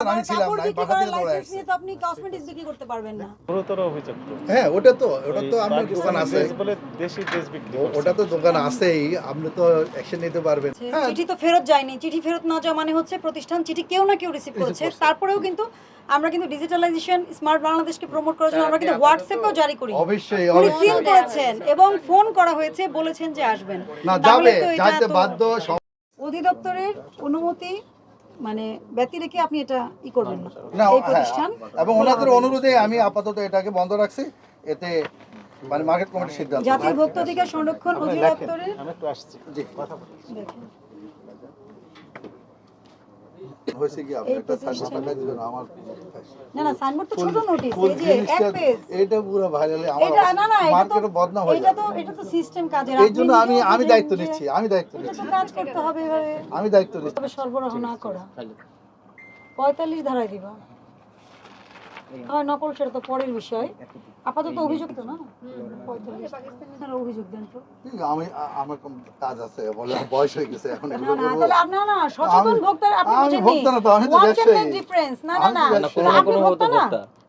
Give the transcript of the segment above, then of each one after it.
আমি ছিলাম না আমি কাপড় বিক্রি বাসা করার থেকে দৌড়ে আসছি তো আপনি কসমেটিক্স বিক্রি করতে পারবেন না। গুরুতর অভিযোগ হ্যাঁ ওটা তো ওটা তো আমার দোকান আছে। বলে দেশি ড্রেস বিক্রি ওটা তো দোকান আছেই আপনি তো অ্যাকশন নিতে পারবেন। হ্যাঁ। চিঠি তো ফেরত যায়নি। চিঠি ফেরত না যাওয়া মানে হচ্ছে প্রতিষ্ঠান চিঠি কেউ না কেউ রিসিভ করেছে। তারপরেও কিন্তু আমরা কিন্তু ডিজিটালাইজেশন স্মার্ট বাংলাদেশকে প্রমোট করার জন্য আমরা কিন্তু হোয়াটসঅ্যাপেও জারি করি। অবশ্যই অবশ্যই। করেছেন এবং ফোন করা হয়েছে বলেছেন যে আসবেন। না তাহলে যাবে যাইতে বাধ্য অধিদপ্তরের অনুমতি মানে ব্যতি রেখে আপনি এটা ই করবেন না। না এই হ্যাঁ প্রতিষ্ঠান এবং ওনাদের অনুরোধে আমি আপাতত এটাকে বন্ধ রাখছি। এতে মানে মার্কেট কমিটির সিদ্ধান্ত জাতীয় ভোক্তা অধিকার সংরক্ষণ অধিদপ্তরের আমি একটু আসছি। জি। দেখেন। হয়েছে কি? আপনি একটা সাইনবোর্ড টাকা দিবেন আমার না না সাইনবোর্ড তো ছোট নোটিশ এই যে এক পেজ এটা পুরো ভাইরাল আমার এটা না না এটা মার্কেটে বদনাম হয়ে এটা তো এটা তো সিস্টেম কাজের। এই জন্য আমি আমি দায়িত্ব নিচ্ছি আমি দায়িত্ব নিচ্ছি। কাজ করতে হবে এভাবে। আমি দায়িত্ব নিচ্ছি। তবে সরবরাহ না করা। পঁয়তাল্লিশ ধারায় দিবা। হয়। নকল সেটা তো পরের বিষয়। আপাতত অভিযোগ তো না? অভিযোগ দেন তো। আমি আমার কাজ আছে বলে বয়স হয়ে গেছে এখন এগুলো না তাহলে আপনার না সচেতন আমি- আপনি আমি ভোক্তা না তো, আমি তো ব্যবসায়ী। can না না না তো ব্যবসায়ী। তা আপনি ভোক্তা না।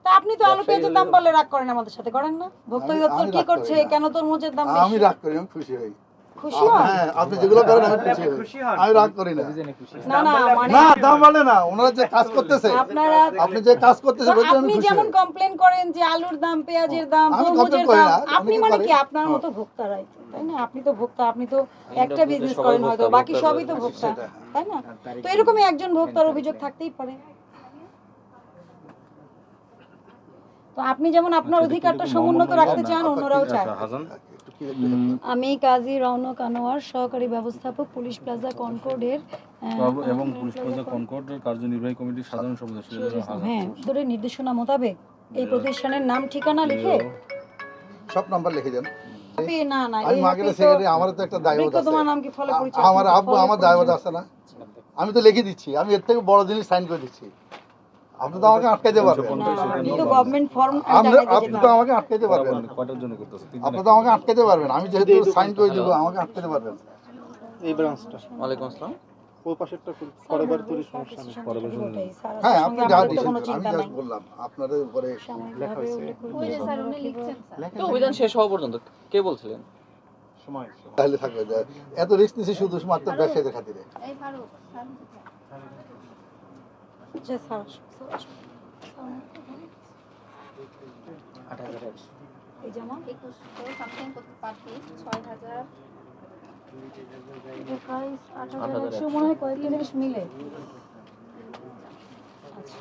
তা আপনি তো আলু পেঁয়াজের দাম বললে রাগ করেন আমাদের সাথে করেন না? ভোক্তা কি করছে। কেন তরমুজের দাম আমি বেশি? রাগ করি আমি খুশি হই। খুশি হন? হ্যাঁ আপনি যেগুলো করেন আমি খুশি আমি রাগ করি না। না না মানে না দাম বলে না ওনারা যে কাজ করতেছে আপনারা আপনি যে কাজ করতেছে বলতে আপনি যেমন কমপ্লেন করেন যে আলুর দাম পেঁয়াজের দাম তরমুজের দাম আপনি মানে কি? আপনার মতো ভোক্তারাই তো, তাই না? আপনি তো ভোক্তা আপনি তো একটা বিজনেস করেন হয়তো বাকি সবই তো ভোক্তা তাই না? তো এরকমই একজন ভোক্তার অভিযোগ থাকতেই পারে। তো আপনি যেমন আপনার অধিকারটা সমুন্নত রাখতে চান অন্যরাও চায়। আমি কাজী রৌনক আনোয়ার সহকারী ব্যবস্থাপক পুলিশ প্লাজা কনকর্ডের এবং পুলিশ প্রজা কনকর্ডের কার্যনির্বাহী কমিটির সাধারণ সদস্য হ্যাঁ তোদের নির্দেশনা মোতাবেক এই প্রতিষ্ঠানের নাম ঠিকানা লিখে সব নাম্বার লিখে দেন। আপনি না না আমি এই মার্কেটের আপনি তো- তো একটা দায়বদ্ধ বৃক্ষ তোমার নাম কি? ফলে পরিচয় আমার আব্বু আমার। দায়বদ্ধ আছে না? আমি তো লিখে দিচ্ছি আমি এর থেকে বড় জিনিস সাইন করে দিচ্ছি। আপনি তো আমাকে আটকাইতে পারবেন। আপনি ফর্ম আপনি আপনি তো আমাকে আটকাইতে পারবেন। কয়টার জন্য করতেছে? আপনি তো আমাকে আটকাইতে পারবেন। আমি যেহেতু সাইন করে দিব আমাকে আটকাইতে পারবেন। এই ব্রাঞ্চটা ওয়ালাইকুম আসসালাম। ওই পাশেরটা সমস্যা নেই। হ্যাঁ আপনি যা দিয়েছেন আমি বললাম আপনাদের উপরে তো অভিযান শেষ হওয়া পর্যন্ত কে বলছিলেন? সময় সময়। তাহলে থাকবে এত রিস্ক নিছি শুধুমাত্র ব্যবসায়ীদের খাতিরে। এই জামা একুশশো সামথিং করতে পারছি ছয় হাজার। মনে হয় মিলে। আচ্ছা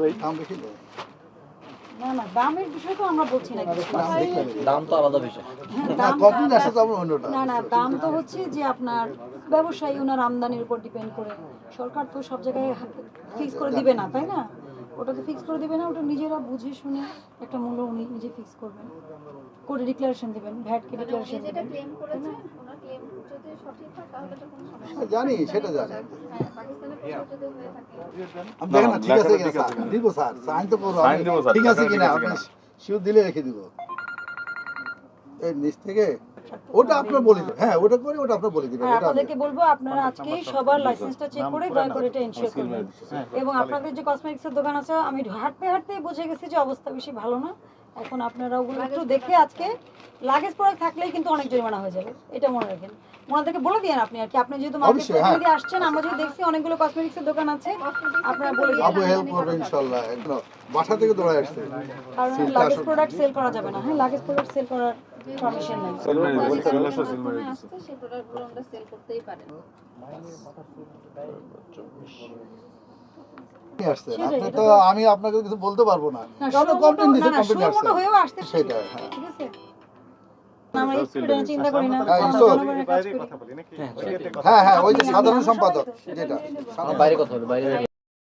ভাই দাম নেই। না না দামের বিষয় তো আমরা বলছি না দাম তো আলাদা বিষয়। হ্যাঁ, না দাম- আসে তো আপনার অন্যটা না না দাম তো হচ্ছে যে আপনার ব্যবসায়ী ওনার আমদানির উপর ডিপেন্ড করে। সরকার তো সব জায়গায় ফিক্স করে দিবে না তাই না? ওটা তো ফিক্স করে দিবে না ওটা নিজেরা বুঝে শুনে একটা মূল্য উনি নিজে ফিক্স করবেন। করে ডিক্লারেশন দিবেন ভ্যাটকে ডিক্লারেশন যেটা দিবেন। ক্লেম করেছেন ওনার ক্লেম যদি সঠিক হয় তাহলে তো কোনো সমস্যা হ্যাঁ, জানি সেটা জানি। হ্যাঁ হয়ে দেখেন না ঠিক আছে কিনা স্যার দিব স্যার সাইন তো করব। ঠিক আছে কিনা আপনি। শিওর দিলে রেখে দিব। এই নিচ থেকে ওটা আপনার বলে দেবে হ্যাঁ ওটা করে ওটা আপনার বলে দিবে আর ওটা আমি- আপনাদেরকে বলব আপনারা আজকে সবার লাইসেন্সটা চেক করে দয়া করে এটা এনশিওর করবেন এবং আপনাদের যে কসমেটিক্সের দোকান আছে আমি হাঁটতে হাঁটতেই বুঝে গেছি যে অবস্থা বেশি ভালো না। এখন আপনারা ওগুলো একটু দেখে আজকে লাগেজ প্রোডাক্ট থাকলেই কিন্তু অনেক জরিমানা হয়ে যাবে। এটা মনে রাখেন। ওনাদেরকে বলে দিয়েন আপনি আর কি। আপনি যেহেতু মার্কেট হ্যাঁ। প্রতিনিধি আসছেন আমরা যদি দেখছি অনেকগুলো কসমেটিক্সের দোকান আছে আপনারা বলে দিন আবু হেল্প করবে ইনশাল্লাহ একদম বাসা থেকে দৌড়ায় আসছে। কারণ লাগেজ প্রোডাক্ট সেল করা যাবে না হ্যাঁ লাগেজ প্রোডাক্ট সেল করার পারমিশন নেই। আসছে সেই প্রোডাক্টগুলো আমরা সেল করতেই পারেন। আসছেন। আপনি তো আমি আপনাকে কিছু বলতে পারব না। কমপ্লেন আসছে। হয়েও আসতে হ্যাঁ। ঠিক আছে? আমরা স্টুডেন্ট চিন্তা করি না হ্যাঁ, হ্যাঁ, ওই যে হ্যাঁ হ্যাঁ ওই যে সাধারণ সম্পাদক যেটা। বাইরে কথা বলে বাইরে